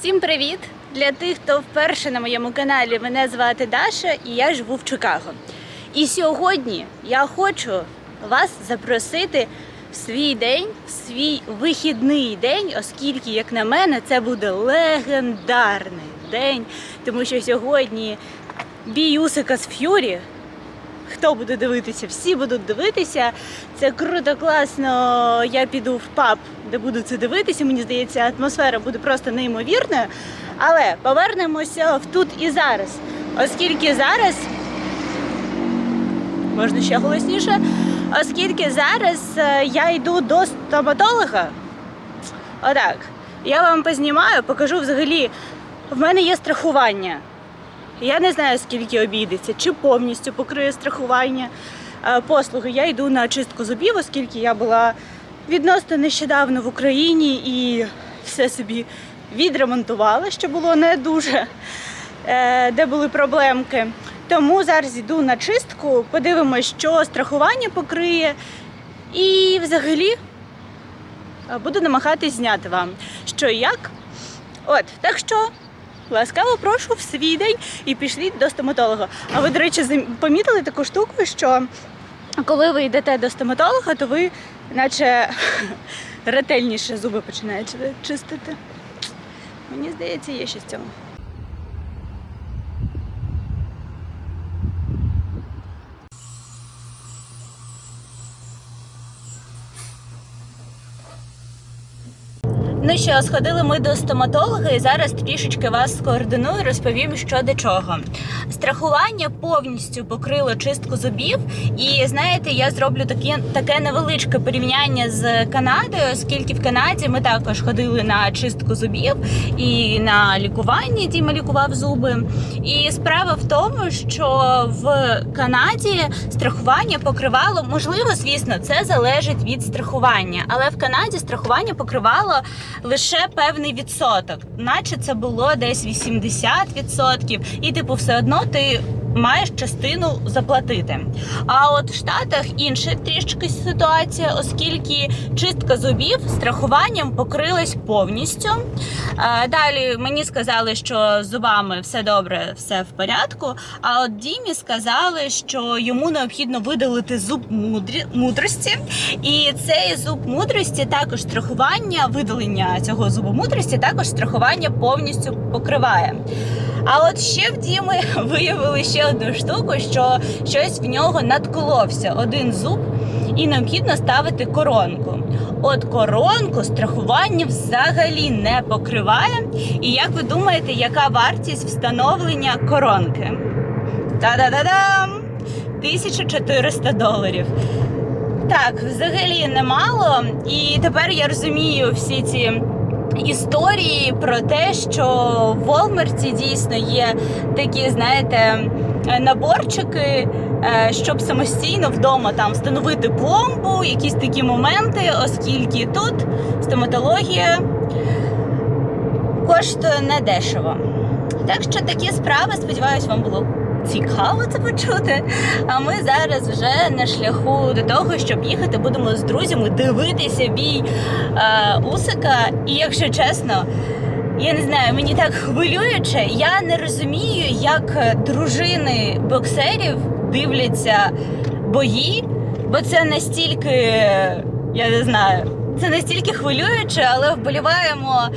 Всім привіт! Для тих, хто вперше на моєму каналі, мене звати Даша і я живу в Чикаго. І сьогодні я хочу вас запросити в свій день, в свій вихідний день, оскільки, як на мене, це буде легендарний день, тому що сьогодні бій Усика з Ф'юрі. Хто буде дивитися? Всі будуть дивитися. Це круто, класно. Я піду в паб, де буду це дивитися. Мені здається, атмосфера буде просто неймовірною. Але повернемося в тут і зараз. Оскільки зараз можна ще голосніше, оскільки зараз е, я йду до стоматолога. Отак. Я вам познімаю, покажу взагалі. В мене є страхування. Я не знаю, скільки обійдеться, чи повністю покриє страхування е, послуги. Я йду на чистку зубів, оскільки я була відносно нещодавно в Україні і все собі відремонтувала, що було не дуже, е, де були проблемки. Тому зараз йду на чистку, подивимось, що страхування покриє. І взагалі е, буду намагатись зняти вам, що і як. От, так що ласкаво прошу в свій день і пішліть до стоматолога. А ви, до речі, помітили таку штуку, що коли ви йдете до стоматолога, то ви наче ретельніше зуби починаєте чистити. Мені здається, є щось в цьому. Ну що, сходили ми до стоматолога і зараз трішечки вас скоординую, розповім, що до чого. Страхування повністю покрило чистку зубів, і знаєте, я зроблю таке, таке невеличке порівняння з Канадою, оскільки в Канаді ми також ходили на чистку зубів і на лікування. Діма лікував зуби. І справа в тому, що в Канаді страхування покривало, можливо, звісно, це залежить від страхування, але в Канаді страхування покривало лише певний відсоток, наче це було десь 80%, і типу, все одно ти. Маєш частину заплатити. А от в Штатах інша трішки ситуація, оскільки чистка зубів страхуванням покрилась повністю. Е, Далі мені сказали, що з зубами все добре, все в порядку. А от Дімі сказали, що йому необхідно видалити зуб мудрості, і цей зуб мудрості також страхування, видалення цього зубу мудрості, також страхування повністю покриває. А от ще в Діми виявили ще одну штуку, що щось в нього надколовся один зуб, і необхідно ставити коронку. От коронку страхування взагалі не покриває. І як ви думаєте, яка вартість встановлення коронки? Та-да-да-дам! 1400 доларів. Так, взагалі немало. І тепер я розумію всі ці історії про те, що в Волмарті дійсно є такі, знаєте, наборчики, е, щоб самостійно вдома там встановити пломбу, якісь такі моменти, оскільки тут стоматологія коштує недешево. Так що такі справи, сподіваюсь, вам було цікаво це почути. А ми зараз вже на шляху до того, щоб їхати, будемо з друзями дивитися бій е, Усика. І якщо чесно, я не знаю, мені так хвилююче. Я не розумію, як дружини боксерів дивляться бої, бо це настільки, я не знаю, це настільки хвилююче, але вболіваємо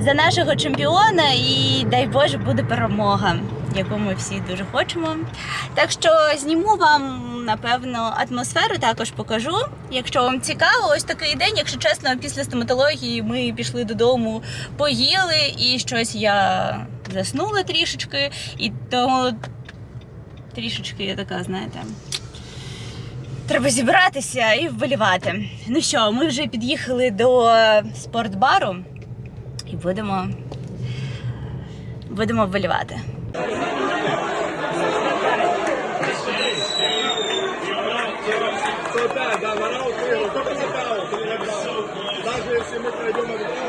за нашого чемпіона і дай Боже буде перемога, яку ми всі дуже хочемо. Так що зніму вам напевно атмосферу, також покажу. Якщо вам цікаво, ось такий день. Якщо чесно, після стоматології ми пішли додому, поїли і щось я заснула трішечки, і тому трішечки я така, знаєте. Треба зібратися і вболівати. Ну що, ми вже під'їхали до спортбару і будемо, будемо вболівати. да, да, нокаут выиграл, только нокаут, или нокдаун. Даже если мы пройдем нокдаун, не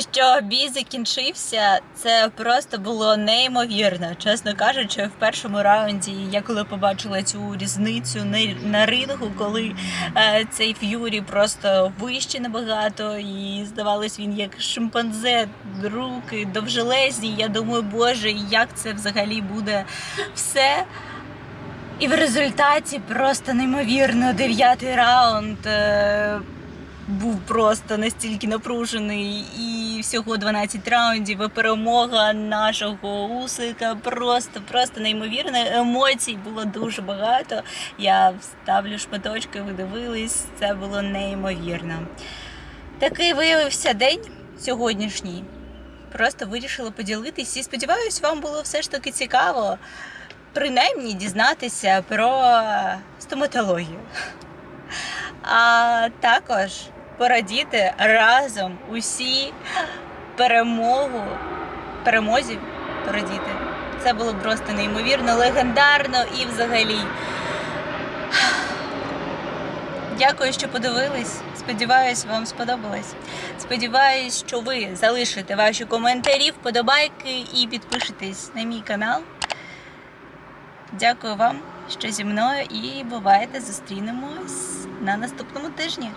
Що, бій закінчився. Це просто було неймовірно. Чесно кажучи, в першому раунді я коли побачила цю різницю на, рингу, коли е, цей ф'юрі просто вище набагато, і здавалось він як шимпанзе, руки довжелезні. Я думаю, боже, як це взагалі буде все. І в результаті просто неймовірно дев'ятий раунд. Був просто настільки напружений, і всього 12 раундів. І перемога нашого Усика просто, просто неймовірна. Емоцій було дуже багато. Я вставлю шматочки, ви дивились. Це було неймовірно. Такий виявився день сьогоднішній. Просто вирішила поділитись і сподіваюсь, вам було все ж таки цікаво принаймні дізнатися про стоматологію. А також порадіти разом усі перемогу, перемозі порадіти. Це було просто неймовірно, легендарно і взагалі. Дякую, що подивились. Сподіваюсь, вам сподобалось. Сподіваюсь, що ви залишите ваші коментарі, вподобайки і підпишетесь на мій канал. Дякую вам, що зі мною, і бувайте, зустрінемось на наступному тижні.